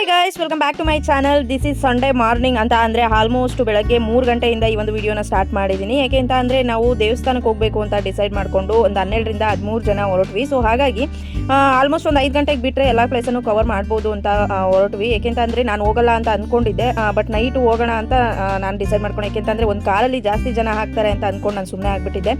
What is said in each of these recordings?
Hi guys welcome back to my channel this is Sunday morning ಅಂತ ಅಂದರೆ almost ಬೆಳಗ್ಗೆ ಮೂರು ಗಂಟೆಯಿಂದ ಈ ಒಂದು ವಿಡಿಯೋನ ಸ್ಟಾರ್ಟ್ ಮಾಡಿದ್ದೀನಿ. ಯಾಕೆ ಅಂತ ಅಂದರೆ ನಾವು ದೇವಸ್ಥಾನಕ್ಕೆ ಹೋಗಬೇಕು ಅಂತ ಡಿಸೈಡ್ ಮಾಡಿಕೊಂಡು ಒಂದು ಹನ್ನೆರಡರಿಂದ ಹದಿಮೂರು ಜನ ಹೊರಟ್ವಿ. ಸೊ ಹಾಗಾಗಿ ಆಲ್ಮೋಸ್ಟ್ ಒಂದು ಐದು ಗಂಟೆಗೆ ಬಿಟ್ಟರೆ ಎಲ್ಲ ಪ್ಲೇಸನ್ನು ಕವರ್ ಮಾಡ್ಬೋದು ಅಂತ ಹೊರಟ್ವಿ. ಯಾಕೆಂತ ಅಂದರೆ ನಾನು ಹೋಗಲ್ಲ ಅಂತ ಅಂದ್ಕೊಂಡಿದ್ದೆ ಬಟ್ ನೈಟ್ ಹೋಗೋಣ ಅಂತ ನಾನು ಡಿಸೈಡ್ ಮಾಡ್ಕೊಂಡು. ಯಾಕೆಂತಂದರೆ ಒಂದು ಕಾರಲ್ಲಿ ಜಾಸ್ತಿ ಜನ ಹಾಕ್ತಾರೆ ಅಂತ ಅಂದ್ಕೊಂಡು ನಾನು ಸುಮ್ಮನೆ ಆಗಿಬಿಟ್ಟಿದ್ದೆ.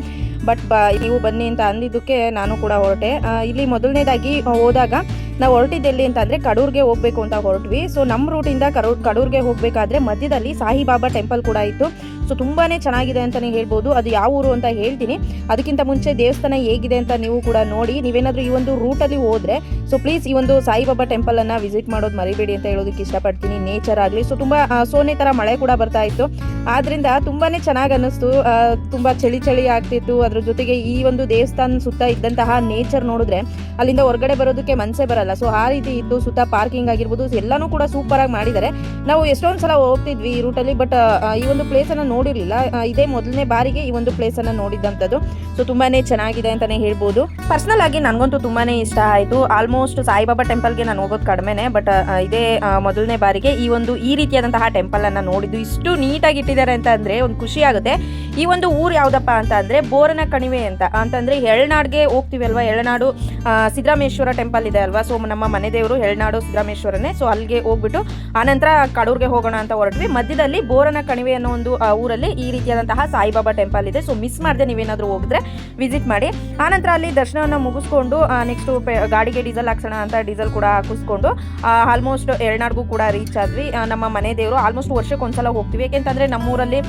ಬಟ್ ಬ, ನೀವು ಬನ್ನಿ ಅಂತ ಅಂದಿದ್ದಕ್ಕೆ ನಾನು ಕೂಡ ಹೊರಟೆ. ಇಲ್ಲಿ ಮೊದಲನೇದಾಗಿ ಹೋದಾಗ ನಾವು ಹೊರಟಿದ್ದು ಎಲ್ಲಿ ಅಂತ ಅಂದರೆ ಕಡೂರ್ಗೆ ಹೋಗಬೇಕು ಅಂತ ಹೊರಟ್ವಿ. ಸೊ ನಮ್ಮ ರೂಟಿಂದ ಕಡೂರ್ ಕಡೂರ್ಗೆ ಹೋಗಬೇಕಾದ್ರೆ ಮಧ್ಯದಲ್ಲಿ ಸಾಯಿಬಾಬಾ ಟೆಂಪಲ್ ಕೂಡ ಇತ್ತು. ಸೊ ತುಂಬಾ ಚೆನ್ನಾಗಿದೆ ಅಂತಲೇ ಹೇಳ್ಬೋದು. ಅದು ಯಾವ ಊರು ಅಂತ ಹೇಳ್ತೀನಿ. ಅದಕ್ಕಿಂತ ಮುಂಚೆ ದೇವಸ್ಥಾನ ಹೇಗಿದೆ ಅಂತ ನೀವು ಕೂಡ ನೋಡಿ. ನೀವೇನಾದರೂ ಈ ಒಂದು ರೂಟಲ್ಲಿ ಹೋದರೆ ಸೊ ಪ್ಲೀಸ್ ಈ ಒಂದು ಸಾಯಿಬಾಬಾ ಟೆಂಪಲನ್ನು ವಿಸಿಟ್ ಮಾಡೋದು ಮರಿಬೇಡಿ ಅಂತ ಹೇಳೋದಕ್ಕೆ ಇಷ್ಟಪಡ್ತೀನಿ. ನೇಚರ್ ಆಗಲಿ ಸೊ ತುಂಬ ಸೋನೆ ಥರ ಮಳೆ ಕೂಡ ಬರ್ತಾ ಇತ್ತು. ಆದ್ದರಿಂದ ತುಂಬಾ ಚೆನ್ನಾಗಿ ಅನ್ನಿಸ್ತು. ತುಂಬಾ ಚಳಿ ಚಳಿ ಆಗ್ತಿತ್ತು. ಅದ್ರ ಜೊತೆಗೆ ಈ ಒಂದು ದೇವಸ್ಥಾನ ಸುತ್ತ ಇದ್ದಂತಹ ನೇಚರ್ ನೋಡಿದ್ರೆ ಅಲ್ಲಿಂದ ಹೊರಗಡೆ ಬರೋದಕ್ಕೆ ಮನಸ್ಸೇ ಬರಲ್ಲ. ಸೊ ಆ ರೀತಿ ಇತ್ತು ಸುತ್ತ ಪಾರ್ಕಿಂಗ್ ಆಗಿರ್ಬೋದು, ಎಲ್ಲಾನು ಕೂಡ ಸೂಪರ್ ಆಗಿ ಮಾಡಿದ್ದಾರೆ. ನಾವು ಎಷ್ಟೊಂದು ಸಲ ಹೋಗ್ತಿದ್ವಿ ಈ ರೂಟಲ್ಲಿ ಬಟ್ ಈ ಒಂದು ಪ್ಲೇಸನ್ನು ನೋಡಿರಲಿಲ್ಲ. ಇದೇ ಮೊದಲನೇ ಬಾರಿಗೆ ಈ ಒಂದು ಪ್ಲೇಸ್ ಅನ್ನ ನೋಡಿದಂತದ್ದು ಸೊ ತುಂಬಾನೇ ಚೆನ್ನಾಗಿದೆ ಅಂತಾನೆ ಹೇಳ್ಬೋದು. ಪರ್ಸನಲ್ ಆಗಿ ನನಗಂತೂ ತುಂಬಾನೇ ಇಷ್ಟ ಆಯಿತು. ಆಲ್ಮೋಸ್ಟ್ ಸಾಯಿಬಾಬಾ ಟೆಂಪಲ್ಗೆ ನಾನು ಹೋಗೋದು ಕಡಿಮೆನೆ ಬಟ್ ಇದೇ ಮೊದಲನೇ ಬಾರಿಗೆ ಈ ಒಂದು, ಈ ರೀತಿಯಾದಂತಹ ಟೆಂಪಲನ್ನು ನೋಡಿದ್ದು. ಇಷ್ಟು ನೀಟಾಗಿ ಇಟ್ಟಿದ್ದಾರೆ ಅಂತ ಅಂದ್ರೆ ಒಂದು ಖುಷಿ ಆಗುತ್ತೆ. ಈ ಒಂದು ಊರು ಯಾವುದಪ್ಪ ಅಂತ ಅಂದರೆ ಬೋರನ ಕಣಿವೆ ಅಂತ. ಅಂತಂದರೆ ಎಳ್ನಾಡ್ಗೆ ಹೋಗ್ತೀವಿ ಅಲ್ವಾ ಎಳ್ನಾಡು ಸಿದ್ದರಾಮೇಶ್ವರ ಟೆಂಪಲ್ ಇದೆ ಅಲ್ವಾ? ಸೊ ನಮ್ಮ ಮನೆ ದೇವರು ಎಳ್ನಾಡು ಸಿದ್ದರಾಮೇಶ್ವರನೇ ಸೊ ಅಲ್ಲಿಗೆ ಹೋಗ್ಬಿಟ್ಟು, ಆನಂತರ ಕಡೂರ್ಗೆ ಹೋಗೋಣ ಅಂತ ಹೊರಟ್ವಿ. ಮಧ್ಯದಲ್ಲಿ ಬೋರನ ಕಣಿವೆ ಅನ್ನೋ ಒಂದು ಊರಲ್ಲಿ ಈ ರೀತಿಯಾದಂತಹ ಸಾಯಿಬಾಬಾ ಟೆಂಪಲ್ ಇದೆ. ಸೊ ಮಿಸ್ ಮಾಡದೆ ನೀವೇನಾದರೂ ಹೋಗಿದ್ರೆ ವಿಸಿಟ್ ಮಾಡಿ. ಆನಂತರ ಅಲ್ಲಿ ದರ್ಶನವನ್ನು ಮುಗಿಸ್ಕೊಂಡು ನೆಕ್ಸ್ಟ್ ಗಾಡಿಗೆ ಡೀಸೆಲ್ ಹಾಕ್ಸೋಣ ಅಂತ ಡೀಸೆಲ್ ಕೂಡ ಹಾಕಿಸ್ಕೊಂಡು ಆಲ್ಮೋಸ್ಟ್ ಎರಡ್ನಾಡ್ಗೂ ಕೂಡ ರೀಚ್ ಆದ್ವಿ. ನಮ್ಮ ಮನೆ ದೇವರು ಆಲ್ಮೋಸ್ಟ್ ವರ್ಷಕ್ಕೆ ಒಂದ್ಸಲ ಹೋಗ್ತೀವಿ. ಯಾಕೆಂತಂದ್ರೆ ನಮ್ಮೂರಲ್ಲಿ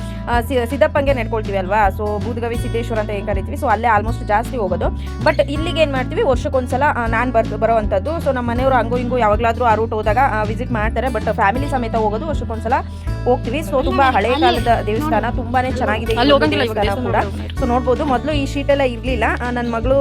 ಸಿದ್ದಪ್ಪಂಗೆ ನಡ್ಕೊಳ್ತೀವಿ ಅಲ್ವಾ? ಸೊ ಬೂದ್ಗವಿ ಸಿದ್ದೇಶ್ವರ ಅಂತ ಏನು ಕರಿತೀವಿ. ಸೊ ಅಲ್ಲೇ ಆಲ್ಮೋಸ್ಟ್ ಜಾಸ್ತಿ ಹೋಗೋದು. ಬಟ್ ಇಲ್ಲಿಗೆ ಏನು ಮಾಡ್ತೀವಿ? ವರ್ಷಕ್ಕೊಂದ್ಸಲ ನಾನು ಬರ್ ಬರೋವಂಥದ್ದು ಸೊ ನಮ್ಮ ಮನೆಯವರು ಹಂಗೂ ಹಿಂಗೂ ಯಾವಾಗಲಾದರೂ ಆ ರೂಟ್ ಹೋದಾಗ ವಿಸಿಟ್ ಮಾಡ್ತಾರೆ. ಬಟ್ ಫ್ಯಾಮಿಲಿ ಸಮೇತ ಹೋಗೋದು ವರ್ಷಕ್ಕೊಂದ್ಸಲ ಹೋಗ್ತೀವಿ. ಸೊ ತುಂಬಾ ಹಳೆ ಕಾಲದ ದೇವಸ್ಥಾನ ತುಂಬಾನೇ ಚೆನ್ನಾಗಿದೆ. ಈ ಅಲ್ಲಿ ಒಂದು ಹೋಗಂಗಿಲ್ಲ ಇವಾಗ ದೇವಸ್ಥಾನ ಕೂಡ. ದೇವಸ್ಥಾನ ಸೊ ನೋಡ್ಬೋದು. ಮೊದಲು ಈ ಶೀಟ್ ಎಲ್ಲ ಇರ್ಲಿಲ್ಲ. ನನ್ನ ಮಗಳು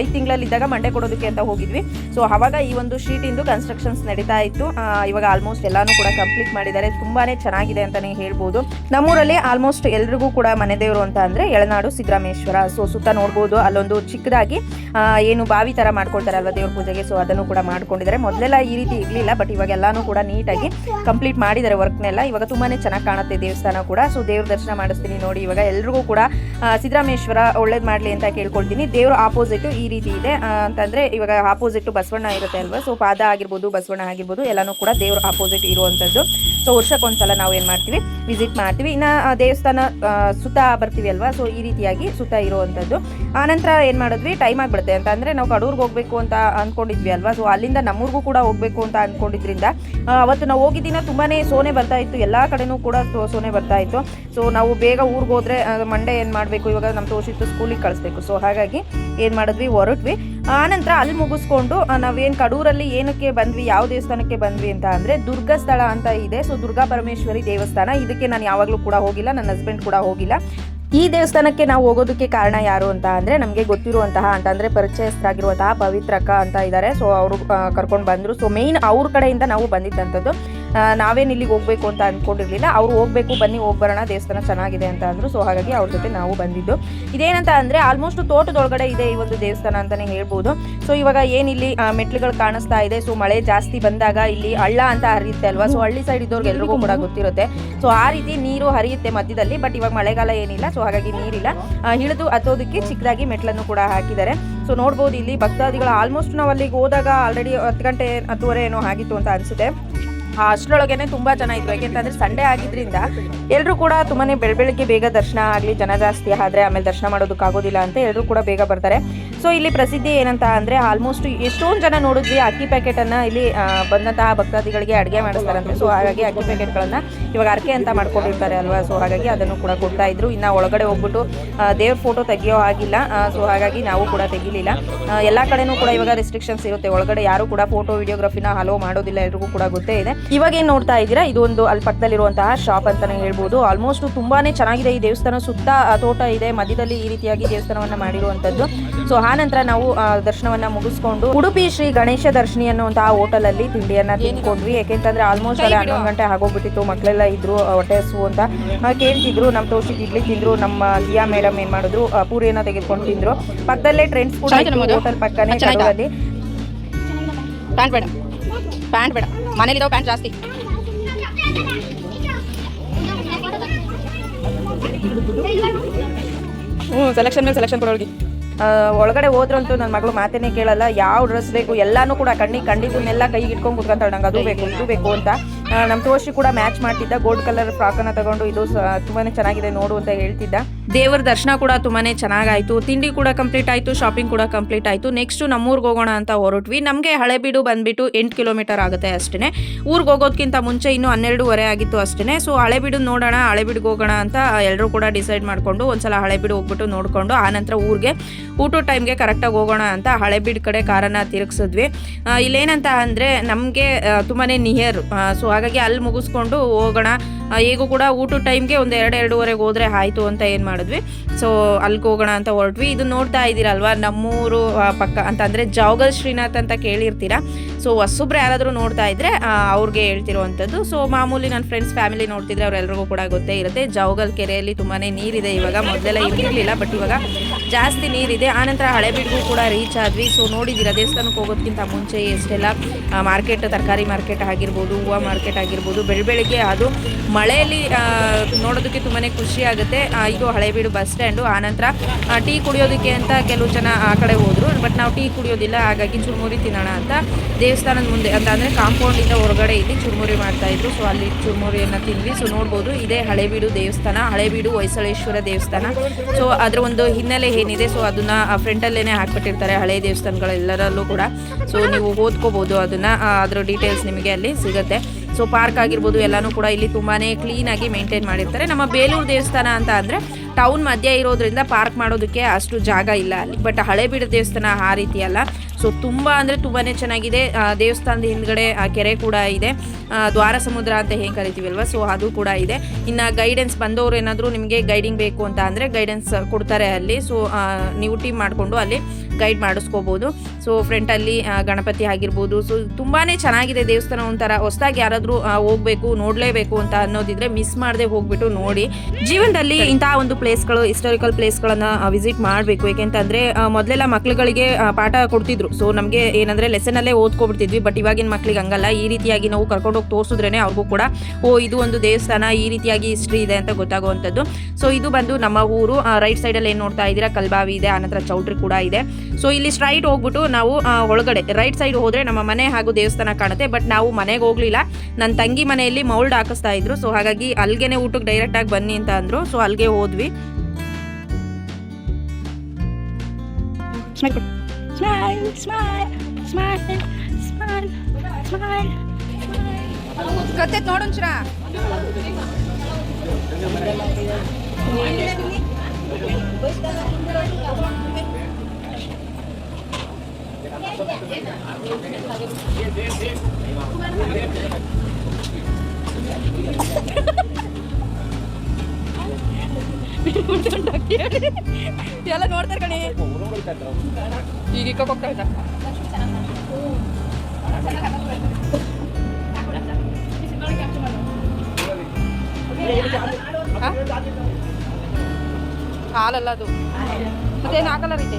ಐದು ತಿಂಗಳಲ್ಲಿ ಇದ್ದಾಗ ಮಂಡೆ ಕೊಡೋದಕ್ಕೆ ಅಂತ ಹೋಗಿದ್ವಿ. ಸೊ ಅವಾಗ ಈ ಒಂದು ಶೀಟ್ ಇಂದು ಕನ್ಸ್ಟ್ರಕ್ಷನ್ಸ್ ನಡೀತಾ ಇತ್ತು. ಇವಾಗ ಆಲ್ಮೋಸ್ಟ್ ಎಲ್ಲಾನು ಕೂಡ ಕಂಪ್ಲೀಟ್ ಮಾಡಿದ್ದಾರೆ. ತುಂಬಾನೇ ಚೆನ್ನಾಗಿದೆ ಅಂತಾನೆ ಹೇಳ್ಬೋದು. ನಮ್ಮೂರಲ್ಲಿ ಆಲ್ಮೋಸ್ಟ್ ಎಲ್ರಿಗೂ ಕೂಡ ಮನೆ ದೇವರು ಅಂತ ಅಂದ್ರೆ ಎಳನಾಡು ಸಿದ್ದರಾಮೇಶ್ವರ ಸೊ ಸುತ್ತ ನೋಡ್ಬೋದು. ಅಲ್ಲೊಂದು ಚಿಕ್ಕದಾಗಿ ಏನು ಬಾವಿ ತರ ಮಾಡ್ಕೊಳ್ತಾರೆ ಅಲ್ವಾ ದೇವ್ರ ಪೂಜೆಗೆ? ಸೊ ಅದನ್ನು ಕೂಡ ಮಾಡ್ಕೊಂಡಿದ್ದಾರೆ. ಮೊದಲೆಲ್ಲ ಈ ರೀತಿ ಇರಲಿಲ್ಲ ಬಟ್ ಇವಾಗ ಎಲ್ಲಾನು ಕೂಡ ನೀಟಾಗಿ ಕಂಪ್ಲೀಟ್ ಮಾಡಿದ್ದಾರೆ ವರ್ಕ್ನೆಲ್ಲ ಇವಾಗ ತುಂಬಾನೇ ಚೆನ್ನಾಗಿ ಕಾಣುತ್ತೆ ದೇವಸ್ಥಾನ ಕೂಡ. ಸೊ ದೇವ್ರ ದರ್ಶನ ಮಾಡಿಸ್ತೀನಿ ನೋಡಿ ಇವಾಗ ಎಲ್ರಿಗೂ ಕೂಡ ಸಿದ್ದರಾಮೇಶ್ವರ ಒಳ್ಳೇದು ಮಾಡಲಿ ಅಂತ ಕೇಳ್ಕೊಳ್ತೀನಿ. ದೇವ್ರ ಆಪೋಸಿಟ್ ಈ ರೀತಿ ಇದೆ. ಅಂತಂದ್ರೆ ಇವಾಗ ಆಪೋಸಿಟ್ ಬಸವಣ್ಣ ಇರುತ್ತೆ ಅಲ್ವಾ? ಸೊ ಪಾದ ಆಗಿರ್ಬೋದು, ಬಸವಣ್ಣ ಆಗಿರ್ಬೋದು, ಎಲ್ಲಾನು ಕೂಡ ದೇವ್ರ ಆಪೋಸಿಟ್ ಇರುವಂಥದ್ದು ಸೊ ವರ್ಷಕ್ಕೊಂದ್ಸಲ ನಾವು ಏನು ಮಾಡ್ತೀವಿ? ವಿಸಿಟ್ ಮಾಡ್ತೀವಿ. ಇನ್ನು ದೇವಸ್ಥಾನ ಸುತ್ತ ಬರ್ತೀವಿ ಅಲ್ವಾ? ಸೊ ಈ ರೀತಿಯಾಗಿ ಸುತ್ತ ಇರುವಂಥದ್ದು ಆನಂತರ ಏನು ಮಾಡಿದ್ವಿ? ಟೈಮ್ ಆಗಿಬಿಡುತ್ತೆ. ಅಂತ ಅಂದರೆ ನಾವು ಕಡೂರ್ಗೆ ಹೋಗಬೇಕು ಅಂತ ಅಂದ್ಕೊಂಡಿದ್ವಿ ಅಲ್ವಾ? ಸೊ ಅಲ್ಲಿಂದ ನಮ್ಮೂರಿಗೂ ಕೂಡ ಹೋಗಬೇಕು ಅಂತ ಅಂದ್ಕೊಂಡಿದ್ರಿಂದ ಅವತ್ತು ನಾವು ಹೋಗಿದ್ದಿನ ತುಂಬಾ ಸೋನೆ ಬರ್ತಾ ಇತ್ತು. ಎಲ್ಲ ಕಡೆನೂ ಕೂಡ ಸೋನೆ ಬರ್ತಾ ಇತ್ತು. ಸೊ ನಾವು ಬೇಗ ಊರಿಗೆ ಹೋದ್ರೆ ಮಂಡೇ ಏನು ಮಾಡಬೇಕು, ಇವಾಗ ನಮ್ಮ ತೋಷಿತ್ತು ಸ್ಕೂಲಿಗೆ ಕಳಿಸ್ಬೇಕು. ಸೊ ಹಾಗಾಗಿ ಏನು ಮಾಡಿದ್ವಿ? ಹೊರಟ್ವಿ. ಆನಂತರ ಅಲ್ಲಿ ಮುಗಿಸ್ಕೊಂಡು ನಾವೇನು ಕಡೂರಲ್ಲಿ ಏನಕ್ಕೆ ಬಂದ್ವಿ, ಯಾವ ದೇವಸ್ಥಾನಕ್ಕೆ ಬಂದ್ವಿ ಅಂತ ಅಂದರೆ ದುರ್ಗ ಸ್ಥಳ ಅಂತ ಇದೆ. ಸೊ ದುರ್ಗಾ ಪರಮೇಶ್ವರಿ ದೇವಸ್ಥಾನ. ಇದಕ್ಕೆ ನಾನು ಯಾವಾಗಲೂ ಕೂಡ ಹೋಗಿಲ್ಲ, ನನ್ನ ಹಸ್ಬೆಂಡ್ ಕೂಡ ಹೋಗಿಲ್ಲ. ಈ ದೇವಸ್ಥಾನಕ್ಕೆ ನಾವು ಹೋಗೋದಕ್ಕೆ ಕಾರಣ ಯಾರು ಅಂತ ಅಂದರೆ ನಮಗೆ ಗೊತ್ತಿರುವಂತಹ ಅಂತಂದರೆ ಪರಿಚಯಸ್ಥರಾಗಿರುವಂತಹ ಪವಿತ್ರಕ್ಕ ಅಂತ ಇದ್ದಾರೆ ಸೊ ಅವರು ಕರ್ಕೊಂಡು ಬಂದರು. ಸೊ ಮೇಯ್ನ್ ಅವ್ರ ಕಡೆಯಿಂದ ನಾವು ಬಂದಿದ್ದಂಥದ್ದು ನಾವೇನು ಇಲ್ಲಿಗೆ ಹೋಗಬೇಕು ಅಂತ ಅಂದ್ಕೊಂಡಿರಲಿಲ್ಲ ಅವ್ರು ಹೋಗಬೇಕು, ಬನ್ನಿ, ಹೋಗಿ ಬರೋಣ, ದೇವಸ್ಥಾನ ಚೆನ್ನಾಗಿದೆ ಅಂತ ಅಂದರು. ಸೊ ಹಾಗಾಗಿ ಅವ್ರ ಜೊತೆ ನಾವು ಬಂದಿದ್ದು. ಇದೇನಂತ ಅಂದರೆ ಆಲ್ಮೋಸ್ಟ್ ತೋಟದೊಳಗಡೆ ಇದೆ ಈ ಒಂದು ದೇವಸ್ಥಾನ ಅಂತಲೇ ಹೇಳ್ಬೋದು. ಸೊ ಇವಾಗ ಏನಿಲ್ಲಿ ಮೆಟ್ಲುಗಳು ಕಾಣಿಸ್ತಾ ಇದೆ. ಸೊ ಮಳೆ ಜಾಸ್ತಿ ಬಂದಾಗ ಇಲ್ಲಿ ಹಳ್ಳ ಅಂತ ಹರಿಯುತ್ತೆ ಅಲ್ವಾ? ಸೊ ಹಳ್ಳಿ ಸೈಡ್ ಇದ್ದವ್ರಿಗೆ ಎಲ್ರಿಗೂ ಕೂಡ ಗೊತ್ತಿರುತ್ತೆ. ಸೊ ಆ ರೀತಿ ನೀರು ಹರಿಯುತ್ತೆ ಮಧ್ಯದಲ್ಲಿ ಬಟ್ ಇವಾಗ ಮಳೆಗಾಲ ಏನಿಲ್ಲ. ಸೊ ಹಾಗಾಗಿ ನೀರಿಲ್ಲ. ಹಿಳಿದು ಹತ್ತೋದಕ್ಕೆ ಚಿಕ್ಕದಾಗಿ ಮೆಟ್ಲನ್ನು ಕೂಡ ಹಾಕಿದ್ದಾರೆ. ಸೊ ನೋಡ್ಬೋದು ಇಲ್ಲಿ ಭಕ್ತಾದಿಗಳು ಆಲ್ಮೋಸ್ಟ್ ನಾವು ಅಲ್ಲಿಗೆ ಹೋದಾಗ ಆಲ್ರೆಡಿ ಹತ್ತು ಗಂಟೆ ಹತ್ತುವರೆ ಏನೋ ಆಗಿತ್ತು ಅಂತ ಅನಿಸುತ್ತೆ. ಅಷ್ಟರೊಳಗೇನೆ ತುಂಬ ಜನ ಇದ್ರು. ಯಾಕೆಂತಂದ್ರೆ ಸಂಡೇ ಆಗಿದ್ರಿಂದ ಎಲ್ಲರೂ ಕೂಡ ತುಂಬಾನೇ ಬೆಳ, ಬೆಳಗ್ಗೆ ಬೇಗ ದರ್ಶನ ಆಗಲಿ, ಜನ ಜಾಸ್ತಿ ಆದರೆ ಆಮೇಲೆ ದರ್ಶನ ಮಾಡೋದಕ್ಕಾಗೋದಿಲ್ಲ ಅಂತ ಎಲ್ಲರೂ ಕೂಡ ಬೇಗ ಬರ್ತಾರೆ. ಸೊ ಇಲ್ಲಿ ಪ್ರಸಿದ್ಧಿ ಏನಂತ ಅಂದರೆ ಆಲ್ಮೋಸ್ಟ್ ಎಷ್ಟೊಂದು ಜನ ನೋಡಿದ್ವಿ ಅಕ್ಕಿ ಪ್ಯಾಕೆಟನ್ನು ಇಲ್ಲಿ ಬಂದಂತಹ ಭಕ್ತಾದಿಗಳಿಗೆ ಅಡುಗೆ ಮಾಡಿಸ್ತಾರಂತೆ. ಸೊ ಹಾಗಾಗಿ ಅಕ್ಕಿ ಪ್ಯಾಕೆಟ್ಗಳನ್ನು ಇವಾಗ ಅರ್ಕೆ ಅಂತ ಮಾಡ್ಕೊಂಡಿರ್ತಾರೆ ಅಲ್ವಾ? ಸೊ ಹಾಗಾಗಿ ಅದನ್ನು ಕೂಡ ಕೊಡ್ತಾ ಇದ್ರು. ಇನ್ನು ಒಳಗಡೆ ಹೋಗ್ಬಿಟ್ಟು ದೇವ್ರ ಫೋಟೋ ತೆಗಿಯೋ ಆಗಿಲ್ಲ ಸೊ ಹಾಗಾಗಿ ನಾವು ಕೂಡ ತೆಗಿಲಿಲ್ಲ. ಎಲ್ಲಾ ಕಡೆನೂ ಕೂಡ ಇವಾಗ ರೆಸ್ಟ್ರಿಕ್ಷನ್ಸ್ ಇರುತ್ತೆ. ಒಳಗಡೆ ಯಾರು ಕೂಡ ಫೋಟೋ ವಿಡಿಯೋಗ್ರಫಿನ ಹಲೋ ಮಾಡೋದಿಲ್ಲ. ಎಲ್ರಿಗೂ ಕೂಡ ಗೊತ್ತೇ ಇದೆ. ಇವಾಗ ಏನು ನೋಡ್ತಾ ಇದ್ದೀರಾ? ಇದು ಒಂದು ಅಲ್ಲಿ ಪಕ್ಕದಲ್ಲಿರುವಂತಹ ಶಾಪ್ ಅಂತಾನೆ ಹೇಳ್ಬೋದು. ಆಲ್ಮೋಸ್ಟ್ ತುಂಬಾನೇ ಚೆನ್ನಾಗಿದೆ. ಈ ದೇವಸ್ಥಾನ ಸುತ್ತ ತೋಟ ಇದೆ. ಮಧ್ಯದಲ್ಲಿ ಈ ರೀತಿಯಾಗಿ ದೇವಸ್ಥಾನವನ್ನ ಮಾಡಿರುವಂತದ್ದು ಸೊ ಆ ನಂತರ ನಾವು ದರ್ಶನವನ್ನ ಮುಗಿಸ್ಕೊಂಡು ಉಡುಪಿ ಶ್ರೀ ಗಣೇಶ ದರ್ಶಿನಿ ಅನ್ನುವಂತಹ ಹೋಟೆಲ್ ಅಲ್ಲಿ ತಿಂಡಿಯನ್ನ ತಿನ್ಕೊಂಡ್ವಿ ಯಾಕೆಂತಂದ್ರೆ ಆಲ್ಮೋಸ್ಟ್ ಅಲ್ಲಿ ಹನ್ನೊಂದು ಗಂಟೆ ಆಗೋಗ್ಬಿಟ್ಟಿತ್ತು. ಮಕ್ಕಳೆಲ್ಲ ಇದ್ರು ಹೊಟ್ಟೆ ಹಸು ಅಂತ. ಕೇಳ್ತಿದ್ರು ನಮ್ಮ ತೋಷಿ ಇಡ್ಲಿ ತಿಂದ್ರು ನಮ್ಮ ದಿಯಾ ಮೇಡಮ್ ಏನ್ ಮಾಡಿದ್ರು ಪೂರಿಯನ್ನ ತೆಗೆದುಕೊಂಡು ತಿಂದ್ರು. ಪಕ್ಕದಲ್ಲೇ ಟ್ರೆಂಡ್ಸ್ ಕೂಡ. ಹೋಟೆಲ್ ಪಕ್ಕನೇ ಅಲ್ಲಿ ಪ್ಯಾಂಟ್ ಬೇಡ. ಪ್ಯಾಂಟ್ ಬೇಡ. ಮನೇಲಿರೋ ಪ್ಯಾಂಟ್ ಜಾಸ್ತಿ. ಹ್ಞೂ ಸೆಲೆಕ್ಷನ್ ಮೇಲೆ ಸೆಲೆಕ್ಷನ್ ಕೊಡೋಳಿಗೆ ಒಳಗಡೆ ಹೋದ್ರಂತೂ ನನ್ನ ಮಗಳು ಮಾತೇನೆ ಕೇಳಲ್ಲ. ಯಾವ ಡ್ರೆಸ್ ಬೇಕು, ಎಲ್ಲಾನು ಕೂಡ ಕಣ್ಣಿಗೆ ಕಂಡಿದ್ದನ್ನೆಲ್ಲ ಕೈಗೆ ಇಟ್ಕೊಂಡು ಕುತ್ಕೊಂತಾಳೆ. ನಂಗೆ ಅದು ಬೇಕು, ಇದು ಬೇಕು ಅಂತ. ನಮ್ಮ ತೋಷಿ ಕೂಡ ಮ್ಯಾಚ್ ಮಾಡ್ತಿದ್ದ. ಗೋಲ್ಡ್ ಕಲರ್ ಫ್ರಾಕನ್ನು ತಗೊಂಡು ಇದು ತುಂಬಾ ಚೆನ್ನಾಗಿದೆ ನೋಡು ಅಂತ ಹೇಳ್ತಿದ್ದ. ದೇವರ ದರ್ಶನ ಕೂಡ ತುಂಬಾನೇ ಚೆನ್ನಾಗಾಯ್ತು, ತಿಂಡಿ ಕೂಡ ಕಂಪ್ಲೀಟ್ ಆಯ್ತು ಶಾಪಿಂಗ್ ಕೂಡ ಕಂಪ್ಲೀಟ್ ಆಯ್ತು. ನೆಕ್ಸ್ಟ್ ನಮ್ಮೂರ್ಗೆ ಹೋಗೋಣ ಅಂತ ಹೊರಟ್ವಿ. ನಮಗೆ ಹಳೆಬೀಡು ಬಂದ್ಬಿಟ್ಟು ಎಂಟು ಕಿಲೋಮೀಟರ್ ಆಗುತ್ತೆ ಅಷ್ಟೇ ಊರಿಗೆ ಹೋಗೋದ್ಕಿಂತ ಮುಂಚೆ ಇನ್ನೂ ಹನ್ನೆರಡೂವರೆ ಆಗಿತ್ತು ಅಷ್ಟೇ ಸೊ ಹಳೆಬೀಡು ನೋಡೋಣ, ಹಳೆಬೀಡಿಗೆ ಹೋಗೋಣ ಅಂತ ಎಲ್ಲರೂ ಕೂಡ ಡಿಸೈಡ್ ಮಾಡಿಕೊಂಡು ಒಂದ್ಸಲ ಹಳೆಬೀಡು ಹೋಗ್ಬಿಟ್ಟು ನೋಡಿಕೊಂಡು ಆನಂತರ ಊರಿಗೆ ಊಟದ ಟೈಮ್ಗೆ ಕರೆಕ್ಟಾಗಿ ಹೋಗೋಣ ಅಂತ ಹಳೆಬೀಡು ಕಡೆ ಕಾರನ್ನು ತಿರುಗಿಸಿದ್ವಿ. ಇಲ್ಲೇನಂತ ಅಂದರೆ ನಮಗೆ ತುಂಬಾ ನಿಯರ್ ಸೊ ಹಾಗಾಗಿ ಅಲ್ಲಿ ಮುಗಿಸ್ಕೊಂಡು ಹೋಗೋಣ. ಹೇಗೂ ಕೂಡ ಊಟದ ಟೈಮ್ಗೆ ಒಂದು ಎರಡು, ಎರಡೂವರೆಗೆ ಹೋದ್ರೆ ಆಯಿತು ಅಂತ ಏನು ಮಾಡಿದ್ವಿ. ಸೊ ಅಲ್ಲಿಗೆ ಹೋಗೋಣ ಅಂತ ಹೊರಟ್ವಿ. ಇದು ನೋಡ್ತಾ ಇದ್ದೀರಲ್ವಾ, ನಮ್ಮೂರು ಪಕ್ಕ ಅಂತ ಅಂದರೆ ಜಾವಗಲ್ ಶ್ರೀನಾಥ್ ಅಂತ ಕೇಳಿರ್ತೀರಾ? ಸೊ ಹೊಸಬ್ರು ಯಾರಾದರೂ ನೋಡ್ತಾ ಇದ್ರೆ ಅವ್ರಿಗೆ ಹೇಳ್ತಿರುವಂಥದ್ದು. ಸೊ ಮಾಮೂಲಿ ನನ್ನ ಫ್ರೆಂಡ್ಸ್ ಫ್ಯಾಮಿಲಿ ನೋಡ್ತಿದ್ರೆ ಅವರೆಲ್ಲರಿಗೂ ಕೂಡ ಗೊತ್ತೇ ಇರುತ್ತೆ. ಜಾವಗಲ್ ಕೆರೆಯಲ್ಲಿ ತುಂಬಾ ನೀರಿದೆ ಇವಾಗ. ಮೊದಲೆಲ್ಲ ಇರಲಿಲ್ಲ ಬಟ್ ಇವಾಗ ಜಾಸ್ತಿ ನೀರಿದೆ. ಆನಂತರ ಹಳೆಬೀಡಿಗೂ ಕೂಡ ರೀಚ್ ಆದ್ವಿ. ಸೊ ನೋಡಿದ್ದೀರ ದೇವಸ್ಥಾನಕ್ಕೆ ಹೋಗೋದಕ್ಕಿಂತ ಮುಂಚೆ ಎಷ್ಟೆಲ್ಲ ಮಾರ್ಕೆಟ್ ತರಕಾರಿ ಮಾರ್ಕೆಟ್ ಆಗಿರ್ಬೋದು, ಹೂವು ಮಾರ್ಕೆಟ್ ಆಗಿರ್ಬೋದು ಬೆಳ್ ಬೆಳಿಗ್ಗೆ ಅದು ಮಳೆಯಲ್ಲಿ ನೋಡೋದಕ್ಕೆ ತುಂಬಾ ಖುಷಿ ಆಗುತ್ತೆ. ಇದು ಹಳೆಬೀಡು ಬಸ್ ಸ್ಟ್ಯಾಂಡು ಆನಂತರ ಟೀ ಕುಡಿಯೋದಕ್ಕೆ ಅಂತ ಕೆಲವು ಜನ ಆ ಕಡೆ ಹೋದರು. ಬಟ್ ನಾವು ಟೀ ಕುಡಿಯೋದಿಲ್ಲ, ಹಾಗಾಗಿ ಚುರುಮುರಿ ತಿನ್ನೋಣ ಅಂತ ದೇವಸ್ಥಾನದ ಮುಂದೆ ಅಂತ ಅಂದರೆ ಕಾಂಪೌಂಡಿಂದ ಹೊರಗಡೆ ಇಲ್ಲಿ ಚುರುಮುರಿ ಮಾಡ್ತಾ ಇದ್ರು. ಸೊ ಅಲ್ಲಿ ಚುರುಮುರಿಯನ್ನು ತಿಂದ್ವಿ. ಸೊ ನೋಡ್ಬೋದು, ಇದೇ ಹಳೇಬೀಡು ದೇವಸ್ಥಾನ, ಹಳೇಬೀಡು ಹೊಯ್ಸಳೇಶ್ವರ ದೇವಸ್ಥಾನ. ಸೊ ಅದರ ಒಂದು ಹಿನ್ನೆಲೆ ಏನಿದೆ ಸೊ ಅದನ್ನ ಫ್ರಂಟಲ್ಲೇ ಹಾಕ್ಬಿಟ್ಟಿರ್ತಾರೆ ಹಳೆ ದೇವಸ್ಥಾನಗಳೆಲ್ಲರಲ್ಲೂ ಕೂಡ. ಸೊ ನೀವು ಓದ್ಕೋಬೋದು ಅದನ್ನ ಅದ್ರ ಡೀಟೇಲ್ಸ್ ನಿಮಗೆ ಅಲ್ಲಿ ಸಿಗುತ್ತೆ. ಸೊ ಪಾರ್ಕ್ ಆಗಿರ್ಬೋದು, ಎಲ್ಲನೂ ಕೂಡ ಇಲ್ಲಿ ತುಂಬಾ ಕ್ಲೀನಾಗಿ ಮೇಂಟೈನ್ ಮಾಡಿರ್ತಾರೆ. ನಮ್ಮ ಬೇಲೂರು ದೇವಸ್ಥಾನ ಅಂತ ಅಂದರೆ ಟೌನ್ ಮಧ್ಯ ಇರೋದ್ರಿಂದ ಪಾರ್ಕ್ ಮಾಡೋದಕ್ಕೆ ಅಷ್ಟು ಜಾಗ ಇಲ್ಲ ಅಲ್ಲಿ. ಬಟ್ ಹಳೆಬೀಡು ದೇವಸ್ಥಾನ ಆ ರೀತಿ ಅಲ್ಲ. ಸೊ ತುಂಬ ಅಂದರೆ ತುಂಬಾ ಚೆನ್ನಾಗಿದೆ. ದೇವಸ್ಥಾನದ ಹಿಂದ್ಗಡೆ ಕೆರೆ ಕೂಡ ಇದೆ. ದ್ವಾರ ಸಮುದ್ರ ಅಂತ ಹೇಗೆ ಕರಿತೀವಿ ಅಲ್ವಾ ಸೊ ಅದು ಕೂಡ ಇದೆ. ಇನ್ನು ಗೈಡೆನ್ಸ್ ಬಂದವರು ಏನಾದರೂ ನಿಮಗೆ ಗೈಡಿಂಗ್ ಬೇಕು ಅಂತ ಅಂದರೆ ಗೈಡೆನ್ಸ್ ಕೊಡ್ತಾರೆ ಅಲ್ಲಿ. ಸೊ ನೀವು ಟೀಮ್ ಮಾಡಿಕೊಂಡು ಅಲ್ಲಿ ಗೈಡ್ ಮಾಡಿಸ್ಕೋಬೋದು. ಸೊ ಫ್ರಂಟಲ್ಲಿ ಗಣಪತಿ ಆಗಿರ್ಬೋದು. ಸೊ ತುಂಬಾ ಚೆನ್ನಾಗಿದೆ ದೇವಸ್ಥಾನ ಒಂಥರ. ಹೊಸದಾಗಿ ಯಾರಾದರೂ ಹೋಗಬೇಕು, ನೋಡಲೇಬೇಕು ಅಂತ ಅನ್ನೋದಿದ್ರೆ ಮಿಸ್ ಮಾಡದೆ ಹೋಗ್ಬಿಟ್ಟು ನೋಡಿ. ಜೀವನದಲ್ಲಿ ಇಂತಹ ಒಂದು ಪ್ಲೇಸ್ಗಳು ಹಿಸ್ಟೋರಿಕಲ್ ಪ್ಲೇಸ್ಗಳನ್ನು ವಿಸಿಟ್ ಮಾಡಬೇಕು. ಏಕೆಂತಂದರೆ ಮೊದಲೆಲ್ಲ ಮಕ್ಳುಗಳಿಗೆ ಪಾಠ ಕೊಡ್ತಿದ್ರು. ಸೊ ನಮಗೆ ಏನಂದರೆ ಲೆಸನಲ್ಲೇ ಓದ್ಕೊಬಿಡ್ತಿದ್ವಿ. ಬಟ್ ಇವಾಗಿನ ಮಕ್ಳಿಗೆ ಹಂಗಲ್ಲ. ಈ ರೀತಿಯಾಗಿ ನಾವು ಕರ್ಕೊಂಡೋಗಿ ತೋರಿಸಿದ್ರೇ ಅವ್ರಿಗೂ ಕೂಡ, ಓ, ಇದು ಒಂದು ದೇವಸ್ಥಾನ, ಈ ರೀತಿಯಾಗಿ ಹಿಸ್ಟ್ರಿ ಇದೆ ಅಂತ ಗೊತ್ತಾಗುವಂಥದ್ದು. ಸೊ ಇದು ಬಂದು ನಮ್ಮ ಊರು ರೈಟ್ ಸೈಡಲ್ಲಿ ಏನು ನೋಡ್ತಾ ಇದ್ದೀರಾ? ಕಲ್ಬಾವಿ ಇದೆ, ಆನಂತರ ಚೌಟ್ರಿ ಕೂಡ ಇದೆ. ಸೊ ಇಲ್ಲಿ ಸ್ಟ್ರೈಟ್ ಹೋಗ್ಬಿಟ್ಟು ನಾವು ಒಳಗಡೆ ರೈಟ್ ಸೈಡ್ ಹೋದ್ರೆ ನಮ್ಮ ಮನೆ ಹಾಗೂ ದೇವಸ್ಥಾನ ಕಾಣುತ್ತೆ ಬಟ್ ನಾವು ಮನೆಗೆ ಹೋಗ್ಲಿಲ್ಲ. ನನ್ನ ತಂಗಿ ಮನೆಯಲ್ಲಿ ಮೌಲ್ಡ್ ಹಾಕಿಸ್ತಾ ಇದ್ರು ಸೊ ಹಾಗಾಗಿ ಅಲ್ಲಿಗೆ ಊಟಕ್ಕೆ ಡೈರೆಕ್ಟ್ ಆಗಿ ಬನ್ನಿ ಅಂತ ಅಂದ್ರು ಸೊ ಅಲ್ಲಿಗೆ ಹೋದ್ವಿ. Smile, ಎಲ್ಲ ನೋಡ್ತಾರೆ ಕಣಿ. ಈಗ ಇಕ್ಕ ಹೋಗ್ತಾ ಹಾಲಲ್ಲ ಅದು. ಮತ್ತೇನು ಹಾಕಲ್ಲ ರೀತಿ?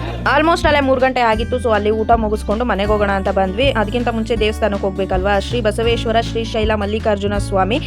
ಆಲ್ಮೋಸ್ಟ್ ಅಲ್ಲೇ ಮೂರು ಗಂಟೆ ಆಗಿತ್ತು ಸೊ ಅಲ್ಲಿ ಊಟ ಮುಗಿಸ್ಕೊಂಡು ಮನೆಗೆ ಹೋಗೋಣ ಅಂತ ಬಂದ್ವಿ. ಅದಕ್ಕಿಂತ ಮುಂಚೆ ದೇವಸ್ಥಾನಕ್ಕೆ ಹೋಗ್ಬೇಕಲ್ವಾ? ಶ್ರೀ ಬಸವೇಶ್ವರ, ಶ್ರೀ ಶೈಲ ಮಲ್ಲಿಕಾರ್ಜುನ ಸ್ವಾಮಿ.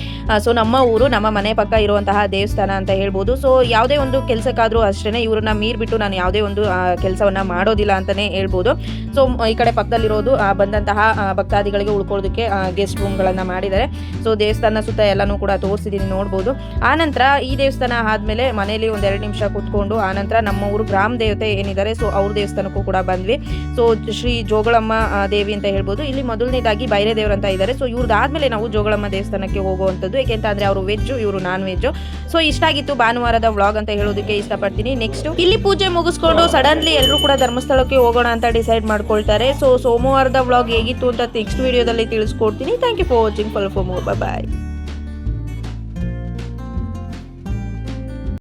ಸೊ ನಮ್ಮ ಊರು, ನಮ್ಮ ಮನೆ ಪಕ್ಕ ಇರುವಂತಹ ದೇವಸ್ಥಾನ ಅಂತ ಹೇಳ್ಬೋದು. ಸೊ ಯಾವುದೇ ಒಂದು ಕೆಲಸಕ್ಕಾದರೂ ಅಷ್ಟೇ ಇವ್ರನ್ನ ಮೀರ್ಬಿಟ್ಟು ನಾನು ಯಾವುದೇ ಒಂದು ಕೆಲಸವನ್ನು ಮಾಡೋದಿಲ್ಲ ಅಂತಾನೆ ಹೇಳ್ಬೋದು. ಸೊ ಈ ಕಡೆ ಪಕ್ಕದಲ್ಲಿರೋದು ಬಂದಂತಹ ಭಕ್ತಾದಿಗಳಿಗೆ ಉಳ್ಕೊಳ್ಳೋದಕ್ಕೆ ಗೆಸ್ಟ್ ರೂಮ್ಗಳನ್ನು ಮಾಡಿದ್ದಾರೆ. ಸೊ ದೇವಸ್ಥಾನ ಸುತ್ತ ಎಲ್ಲನೂ ಕೂಡ ತೋರಿಸಿದ್ದೀನಿ ನೋಡ್ಬೋದು. ಆನಂತರ ಈ ದೇವಸ್ಥಾನ ಆದಮೇಲೆ ಮನೆಯಲ್ಲಿ ಒಂದೆರಡು ನಿಮಿಷ ಕೂತ್ಕೊಂಡು ಆನಂತರ ನಮ್ಮ ಊರು ಗ್ರಾಮ ದೇವತೆ ಏನಿದ್ದಾರೆ ಸೊ ಅವ್ರ ದೇವಸ್ಥಾನಕ್ಕೂ ಕೂಡ ಬಂದ್ವಿ. ಸೊ ಶ್ರೀ ಜೋಗಳಮ್ಮ ದೇವಿ ಅಂತ ಹೇಳ್ಬೋದು. ಇಲ್ಲಿ ಮೊದಲನೇದಾಗಿ ಬೈರೆ ದೇವರು ಅಂತ ಇದ್ದಾರೆ. ಸೊ ಇವ್ರದ್ದಾದ್ಮೇಲೆ ನಾವು ಜೋಗಳಮ್ಮ ದೇವಸ್ಥಾನಕ್ಕೆ ಹೋಗುವಂಥದ್ದು. ಯಾಕೆಂತ ಅಂದ್ರೆ ಅವರು ವೆಜ್ಜು, ಇವರು ನಾನ್ ವೆಜ್ಜು ಸೊ ಇಷ್ಟ ಆಗಿತ್ತು ಭಾನುವಾರದ ವ್ಲಾಗ್ ಅಂತ ಹೇಳೋದಕ್ಕೆ ಇಷ್ಟಪಡ್ತೀನಿ. ನೆಕ್ಸ್ಟ್ ಇಲ್ಲಿ ಪೂಜೆ ಮುಗಿಸ್ಕೊಂಡು ಸಡನ್ಲಿ ಎಲ್ಲರೂ ಕೂಡ ಧರ್ಮಸ್ಥಳಕ್ಕೆ ಹೋಗೋಣ ಅಂತ ಡಿಸೈಡ್ ಮಾಡ್ಕೊಳ್ತಾರೆ. ಸೊ ಸೋಮವಾರದ ವ್ಲಾಗ್ ಹೇಗಿತ್ತು ಅಂತ ನೆಕ್ಸ್ಟ್ ವಿಡಿಯೋದಲ್ಲಿ ತಿಳಿಸ್ಕೊಡ್ತೀನಿ. Thank you for watching follow for more bye